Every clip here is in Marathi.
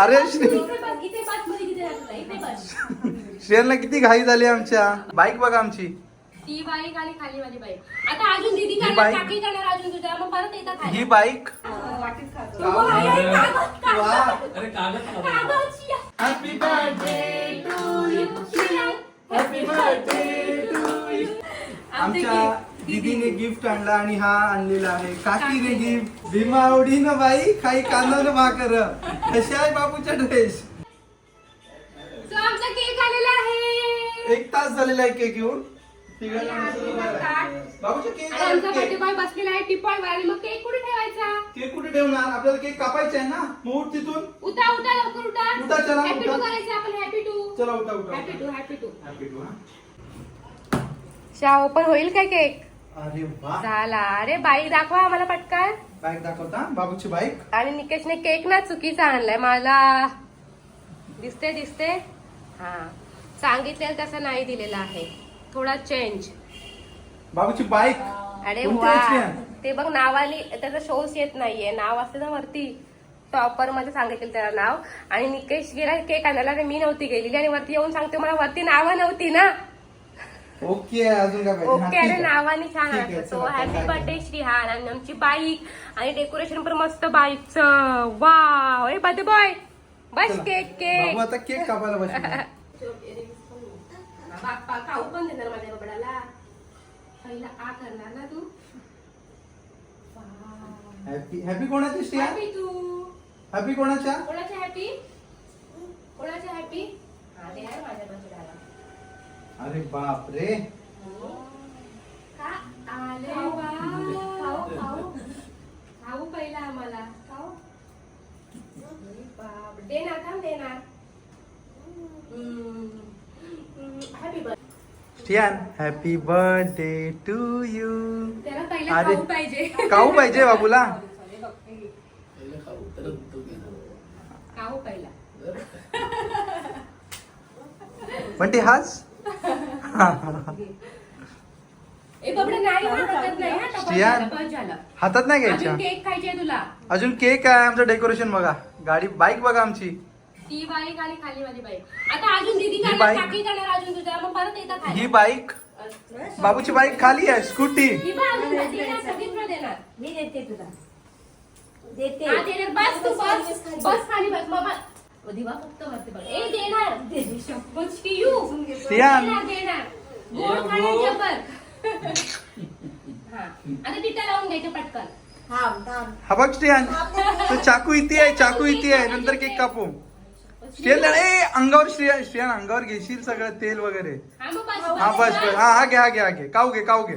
अरे श्री इथे बस इथे बसमध्ये तिथे जातो इथे बस श्रेयांना किती घाई झाली आमच्या. बाईक बघा आमची. ती बाईक आणि खाली वाली बाईक. आता अजून दीदी ही करणार बाईक- काकी करणार अजून तुझ्या मग परत येतात खाली. ही बाईक वाटीत खातो. हो, आहे, आहे, कागद, कागद. वा. अरे कागद खातो. कागद, Shiya. Happy birthday to you Shiya. Happy birthday to you आमच्या दीदीने गिफ्ट आणला आणि हा आणलेला आहे. काकीने गिफ्ट भीमा आवडीनं बाई काही कांदा भाकर कशी आहे बाबूच्या ड्रेस So, आमचा केक आलेला आहे. एक तास झालेला आहे केक येऊन. तिघांना आणि मस्त हा बरं आहे. केक बाबूचा केक आणि आहे, आमचा बर्थडे केक. बॉय बसलेला आहे टिपॉय वर आणि मग केक कुठे ठेवायचा? केक कुठे ठेवणार? आपल्याला केक कापायचा आहे ना? उठ तिथून. उठा उठा लवकर उठा. उठा, चला, हॅपी उठा. टू करायचं आपण हॅपी टू चला उठा उठा happy to happy to happy to हा. शा ओपन होईल काय केक अरे वा. झाला. अरे बाईक दाखवा आम्हाला पटकन. बाईक दाखवता? बाबूची बाईक? आणि निकेशने केक ना चुकीचा आणलाय. मला दिसते दिसते. हा. सांगितलेलं तसं नाही दिलेला आहे. थोडा चेंज बाबूची बाईक? अरे कोणती वा? ते बघ नावाली त्याचा शोज येत नाहीये. नाव असते ना वरती. टॉपरमध्ये सांगितलं त्याला नाव. आणि निकेश गेला केक आणायला आणि मी नव्हती गेलेली. आणि वरती येऊन सांगते मला वरती नावं नव्हती ना. ओके अजून काय पाहिजे? हा, ओके ठीक अरे आहे. नावाने छान ठीक आहे, आणतो चला, हॅपी काय बर्थडे श्रीहान आणि आमची बाईक आणि डेकोरेशन पण मस्त बाईकचं वा ए बर्थडे बॉय बस चला. केक केक बाबू आता केक कापायला बसले बाप्पा खाऊ पण देणार माझ्या बबडाला पहिला आ करणार ना तू? हॅपी हॅपी कोणाची श्रेया? हॅपी तू. हॅपी कोणाच्या? कोणाच्या हॅपी कोणाच्या हॅपी हा ते आहे माझ्या अरे बाप रे का? आले वा खाऊ खाऊ. खाऊ पहिला आम्हाला. खाऊ. अरे बाप. देणार थांब देणार happy birthday Shreyan happy birthday to you त्याला पहिला अरे. खाऊ पाहिजे. खाऊ पाहिजे बाबूला. पहिलं खाऊ, तरच तो घेणार. खाऊ पहिला. पण ते हाच? ए बाबडे नाही हा, हातात नाही हा, टपाल श्रेया. झालं, बस झालं. हातात नाही अजून घ्यायच्या केक खायचे तुला? अजून केक आहे आमचं डेकोरेशन बघा. गाडी बाईक बघा आमची. ती बाईक आणि खाली वाली बाईक आता अजून दीदी करणार बाईक- काकी करणार अजून तुझ्या मग परत येतात ही बाईक बाबूची बाईक खाली आहे स्कूटी ही बा अजून नाही देणार, सगळीच नाही देणार. मी देते तुला. देते हा, देणार. बस तू बस बस खाली बस. मग बस. दिवा फक्त वरती बघ. ए देणार. शपथ की यू. श्रेयान. देणार? देणार गोड खाणार जबर हा. आता टिटा लावून घ्यायचं पटकन. थांब थांब. हा बघ तो चाकू इथे आहे चाकू इथे आहे. नंतर केक कापू. श्रेयान ए अंगावर श्रेया श्रेयान अंगावर घेशील सगळं तेल वगैरे. हा हा बस बस हा हा घे हा घे हा घे. काऊ घे काऊ घे.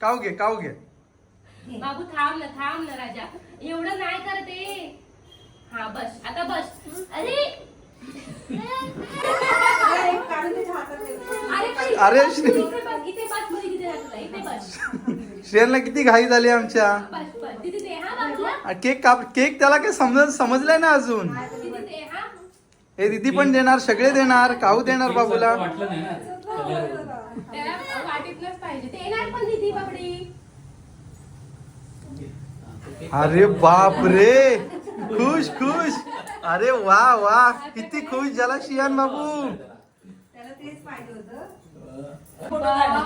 काऊ घे काऊ घे. बाबू थांब ना थांब ना राजा. एवढं नाही करते हा बस. आता बस. अरे. अरे, काढून त्याच्या हातात दे. अरे पण अरे, इथे श्री- बस, इथे बसमध्ये तिथे जातो इथे बस. श्रेयानला किती घाई झाली आमच्या. हा केक काप केक त्याला काही समज समजलंय ना अजून? हा. दीदी पण देणार सगळे देणार काऊ देणार बाबूला? वाटलं नाही ना. कलर त्याला वाटीतलंच पाहिजे. ते येणार पण दिदी बाबडी अरे बाप रे खुश खुश. अरे वा वा. किती खुश झाला शियान बाबू. त्याला तेच पाहिजे होतं.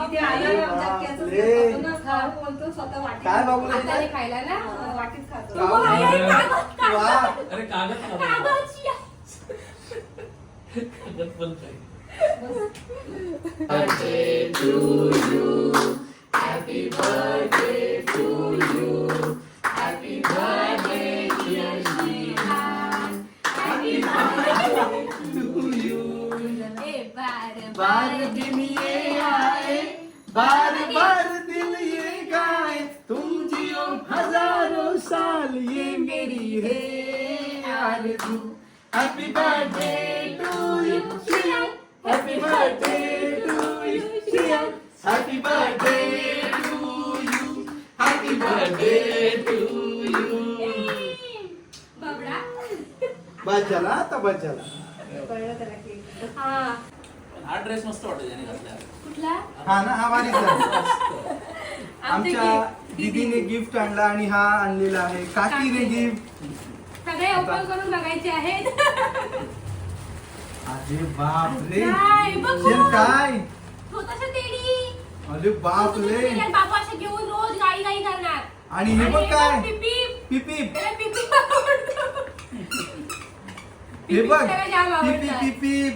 किती आनंद आमच्या केसात बापरे. खातो. है Arzoo happy birthday to you happy birthday to you happy birthday to you happy birthday to you झाला आता की हा ड्रेस मस्त वाटत त्याने घातला कुठला हा ना हा वारीच आमच्या दीदीने गिफ्ट आणला आणि हा आणलेला आहे. काकीने गिफ्ट सगळे ओपन करून बघायचे आहेत. अरे बाप रे काय? बघू. शेण काय? छोटंसं तेडी अरे बाप रे असं घेऊन रोज गाई गाई करणार. आणि हे बघ काय? पिपी. पिपी. त्याला पिपी. आवडतं. हे बघ. त्याला जाम पिपी. पिपी.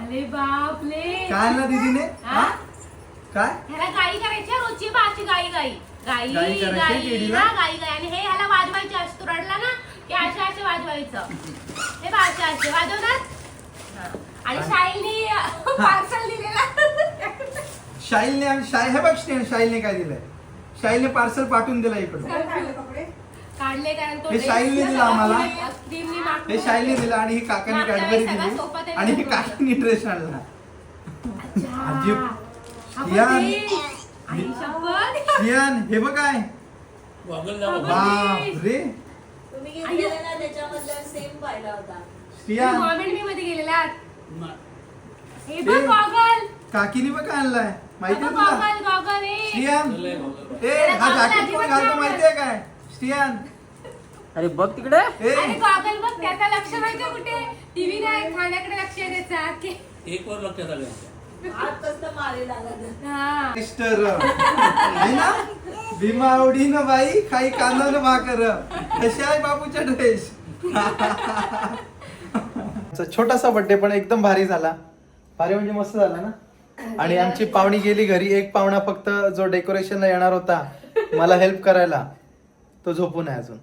अरे बापले काय ना दीदीने? हा? हा? काय? ह्याला गाई करायची आहे, रोजची गाई गाई. गाई गाई करायची आहे गाई. केळीला? हा, गाई गाई. आणि हे ह्याला वाजवायचे असतो रडला ना की असे असे वाजवायचं. हे बा असे असे. वाजवणार? हा. आणि शाईनी पार्सल दिलेला. शाईलने शाई हे बघ शाईलने काय दिलंय? शाईलने पार्सल पाठवून दिलं इकडं काढले कपडे. काढले कारण तो हे dress शाईनने दिलं आम्हाला. क्रीमनी. हे शाईलने दिलं आणि ही काकाने मागच्या कॅडबरी दिली त्याने आणि ही घेऊन काकाने ड्रेस आणला. अच्छा. अजीब. शपथ. शियान हे बघ काय. बाप रे. तुम्ही घेतलेला ना त्याच्यामधला सेम पाहिला होता. शियान गव्हर्नमेंट मी मध्ये गेलेला आहात. मा- हे बघ ए. गॉगल. काकीने बघ काय आणलाय माहितीये अगं तुला? गॉगल गॉगल ए. हा जॅकेट कोण घालतो माहितीये काय? स्टियान अरे बघ तिकडे. ए. अरे गॉगल बघ त्याचा लक्ष माहितीये कुठे? टीव्ही नाही खाण्याकडे लक्ष आहे त्याचा. की- एक वर लक्षात आलं हा. मिस्टर है ना? भीमा आवडी ना बाई काही कांदा न भाकर कशी आहे बाबूच्या ड्रेस छोटासा बर्थडे पण एकदम भारी झाला. भारी म्हणजे मस्त झाला ना? आणि आमची पाहुणी गेली घरी. एक पाहुणा फक्त जो डेकोरेशनला येणार होता मला हेल्प करायला तो झोपून आहे अजून.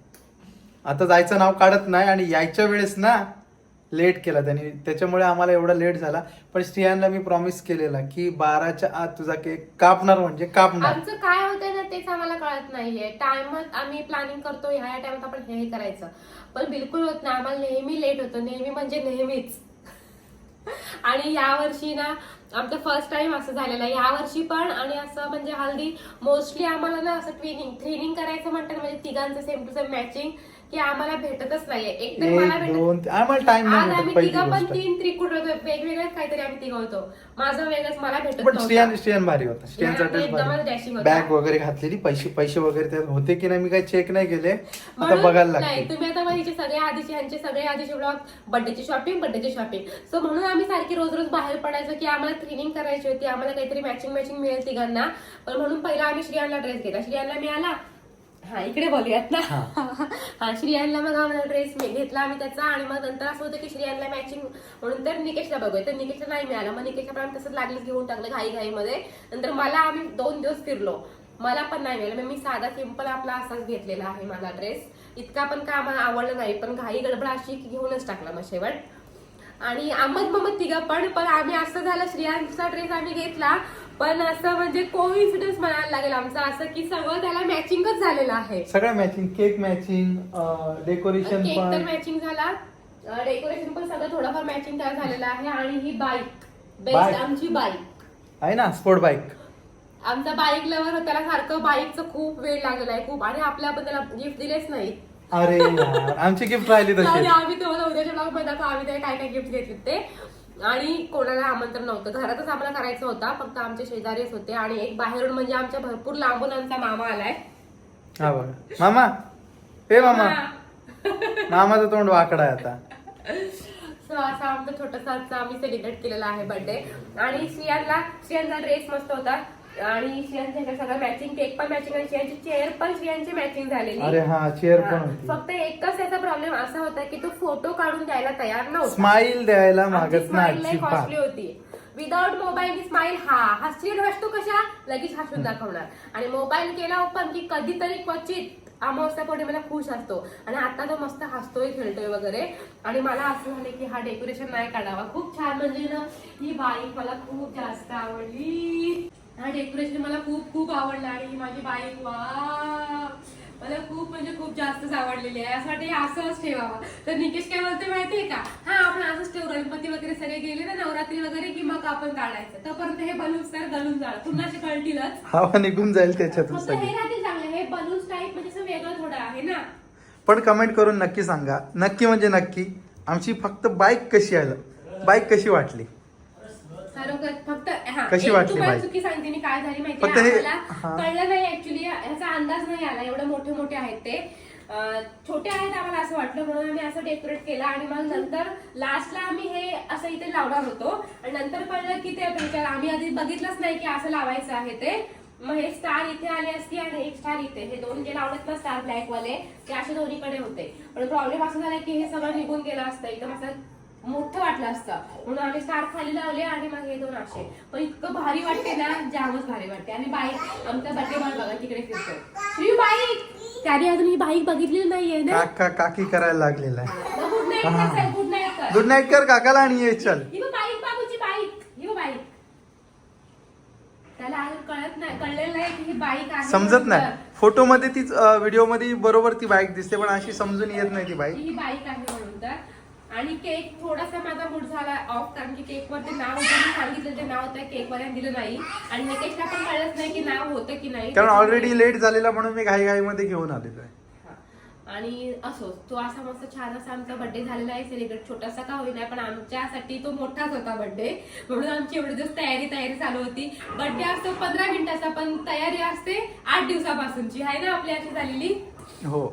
आता जायचं नाव काढत नाही आणि यायच्या वेळेस ना लेट केला त्यांनी. त्याच्यामुळे आम्हाला एवढा लेट झाला. पण स्त्रियांना मी प्रॉमिस केलेला की बाराच्या आत तुझा केक कापणार म्हणजे कापणार. आमचं काय होतंय ना तेच आम्हाला कळत नाहीये. टाइमात आम्ही प्लॅनिंग करतो ह्या टाइमात आपण हे हे करायचं. पण बिलकुल होत नाही. आम्हाला नेहमी लेट होतं. नेहमी म्हणजे नेहमीच. आणि या वर्षी ना आमचं फर्स्ट टाइम असं झालेलं आहे. या वर्षी पण आणि असं म्हणजे हल्दी मोस्टली आम्हाला ना असं ट्विनिंग थ्रिनिंग करायचं म्हणतात म्हणजे तिघांचं सेम टू सेम मॅचिंग की आम्हाला भेटतच नाहीये. एक तर मला एक भेटत दोन तीन- आम्हाला टाइम आज नाही आम्ही भेटत पहिली तिघं पण गोष्ट. तीन त्रिकुट होतो वेगवेगळ्याच काहीतरी आम्ही तिघं होतो. माझं वेगळंच मला भेटत पण भारी होता. नाही, स्त्रियांचा तो ड्रेस एकदमच dashing भारी होता. बॅग वगैरे घातलेली पैसे पैसे वगैरे त्यात होते की नाही मी काही चेक नाही केले. आता म्हणून- बघायला नाही लागते तुम्ही आता बघितले सगळे आधीचे यांचे सगळे आधीचे ब्लॉग बर्थडेची शॉपिंग बर्थडेची शॉपिंग सो म्हणून आम्ही सारखी रोज रोज बाहेर पडायचो की आम्हाला थ्रिनिंग करायची होती आम्हाला काहीतरी मॅचिंग मॅचिंग मिळेल तिघांना. पण म्हणून पहिला आम्ही श्रियांना ड्रेस घेतला. श्रियांना मिळाला हा इकडे बोलूयात ना. श्रियांना मग आम्हाला ड्रेस घेतला आम्ही त्याचा आणि मग नंतर असं होतं की श्रियांना मॅचिंग म्हणून तर निकेशला बघूया. तर निकेशला नाही मिळाला. मग निकेशला पण आम्ही तसंच लागलीच घेऊन टाकलं घाई घाईमध्ये. नंतर मला आम्ही दोन दिवस फिरलो. मला पण नाही मिळालं. मग मी साधा सिंपल आपला असाच घेतलेला आहे माझा ड्रेस इतका पण काय आम्हाला आवडला नाही. पण घाई गडबड अशी घेऊनच टाकला मग शेवट. आणि आम्हाला मग तिघं पण पण आम्ही असं झालं श्रियांचा ड्रेस आम्ही घेतला. पण असं म्हणजे कोइन्सिडन्स म्हणायला लागेल आमचं असं की सगळं त्याला मॅचिंगच झालेलं आहे. सगळं matching cake matching decoration cake तर पण. मॅचिंग झाला. डेकोरेशन पण सगळं थोडंफार मॅचिंग त्याला झालेलं आहे. आणि ही बाईक Bike. बेस्ट आमची बाईक आहे ना स्पोर्ट बाईक आमचा बाईक लवर त्याला सारखं बाईकचं खूप वेळ लागलेला आहे खूप. आणि आपल्या आपण त्याला गिफ्ट दिलेच नाही अरे यार, आमची गिफ्ट राहिली तशी. आम्ही तुम्हाला उद्याच्या ब्लॉगमध्ये दाखवू आम्ही त्याला काय काय गिफ्ट घेतले ते आणि कोणाला आमंत्रण नव्हतं. घरातच आम्हाला करायचं होता. फक्त आमचे शेजारीच होते. आणि एक बाहेरून म्हणजे आमच्या भरपूर लांबून आमचा मामा आलाय. हा बघा. मामा ए मामा. मामाचं तोंड वाकडा आहे आता. सो असा आमचा छोटासा आजचा आम्ही सेलिब्रेट केलेला आहे बर्थडे आणि श्रियांना श्रियांचा ड्रेस मस्त होता. आणि श्रियांच्या सगळं मॅचिंग केक पण मॅचिंग आणि श्रियांची चेअर पण श्रियांची मॅचिंग झालेली. अरे हा चेअर पण. होती. फक्त एकच त्याचा प्रॉब्लेम असा होता की तो फोटो काढून द्यायला तयार नव्हता. स्माइल द्यायला मागत ना smile लय अजिबात. कॉस्टली होती. विदाउट मोबाईल स्माइल हा हसशील हसतो कशा? लगेच हसून दाखवणार. आणि मोबाईल केला ओपन की कधीतरी क्वचित अमावस्या पौर्णिमेला खुश असतो. आणि आता तो मस्त हसतोय खेळतोय वगैरे. आणि मला असं झालं की हा डेकोरेशन नाही काढावा. खूप छान म्हणजे ना ही बाईक मला खूप जास्त आवडली. हा डेकोरेशन मला खूप खूप आवडलं आणि ही माझी बाईक वा मला खूप म्हणजे खूप जास्तच आवडलेली आहे. असं वाटतं हे असंच ठेवावं. तर निकेश काय बोलते माहितीये का? हा आपण असंच ठेवू. गणपती वगैरे सगळे गेले ना नवरात्री वगैरे की मग आपण काढायचं. तोपर्यंत हे बलून्स तर गळून जाणार. पुन्हा कळतीलच. हवा निघून जाईल त्याच्यातून फक्त हे सगळी. राहतील चांगले. हे बलून्स टाईप म्हणजे असं वेगळं थोडं आहे ना. पण कमेंट करून नक्की सांगा. नक्की म्हणजे नक्की आमची फक्त बाईक कशी आलं? बाईक कशी वाटली? खरोखर फक्त कशी वाटली तुम्हाला? चुकी सांगते मी काय झाली माहिती फक्त हे- हा. कळलं नाही ऍक्च्युली ह्याचा अंदाज नाही आला एवढे मोठे मोठे आहेत ते. अं, छोटे आहेत आम्हाला असं वाटलं म्हणून आम्ही असं डेकोरेट केलं आणि मग नंतर लास्टला आम्ही हे असं इथे लावणार होतो. आणि नंतर कळलं की ते आम्ही आधी बघितलंच नाही की असं लावायचं आहे ते. मग हे स्टार इथे आले असते आणि एक स्टार इथे. हे दोन जे लावलेत ना स्टार ब्लॅक वाले ते असे दोन्हीकडे होते. पण प्रॉब्लेम असा झाला की हे सगळं निघून गेलं असतं. एकदम असं मोठं वाटलं असतं. म्हणून आम्ही स्टार खाली लावले आणि मग हे दोन असे. पण इतकं भारी वाटते ना जामच भारी वाटते आणि बाईक आमचा बड्डे बॉल बघा तिकडे फिरतो श्री बाईक त्याने अजून ही बाईक बघितलेली नाहीये ना? काका काकी करायला लागलेला आहे. गुड नाईट गुड नाईट कर. गुड नाईट कर काकाला आणि ये चल. ही बघ बाईक बाबूची बाईक. ही बघ बाईक. त्याला अजून कळत नाही कळलेलं नाही की ही बाईक आहे समजत नाही. फोटो मध्ये तीच व्हिडिओमध्ये बरोबर ती बाईक दिसते पण अशी समजून येत नाही ती बाईक. ही बाईक आहे म्हणून तर. आणि केक थोडासा माझा मूड झाला ऑफ कारण की केक वरती नाव होतं सांगितलं ते नाव केक वाल्याने दिलं नाही. आणि निकेशला पण कळत नाही की नाव होतं की नाही. कारण ऑलरेडी लेट झालेला म्हणून मी घाई घाई मध्ये घेऊन आलेलो आहे. आणि असो तो असा मस्त छान असा आमचा बर्थडे झालेला आहे सेलिब्रेट छोटासा का होईना पण आमच्यासाठी तो मोठाच होता बर्थडे म्हणून आमची एवढी दिवस तयारी तयारी चालू होती. बर्थडे असतो पंधरा मिनिटाचा पण तयारी असते आठ दिवसापासूनची. आहे ना आपली अशी झालेली? हो.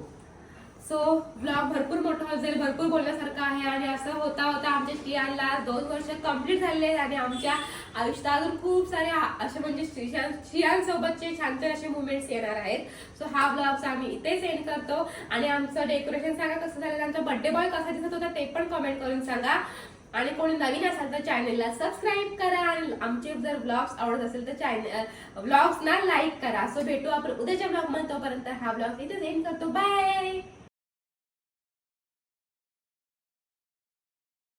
सो ब्लॉग भरपूर मोठा असेल भरपूर बोलण्यासारखं आहे आणि असं होता होता आमच्या श्रियाला दोन वर्ष कंप्लीट झालेले आहेत आणि आमच्या आयुष्यात अजून खूप सारे असे म्हणजे श्रीशां स्त्रियांसोबतचे छान छान असे मुवमेंट्स येणार आहेत. सो हा ब्लॉग आम्ही इथे सेंड करतो आणि आमचं डेकोरेशन सांगा कसं झालं आमचा बर्थडे बॉय कसा दिसत होता ते पण कमेंट करून सांगा. आणि कोणी नवीन असाल तर चॅनलला सबस्क्राईब करा आणि आमचे जर ब्लॉग्स आवडत असेल तर चॅनल ब्लॉग्सना लाईक करा. सो भेटू आपण उद्याच्या ब्लॉगमध्ये तोपर्यंत हा ब्लॉग इथे सेंड करतो. बाय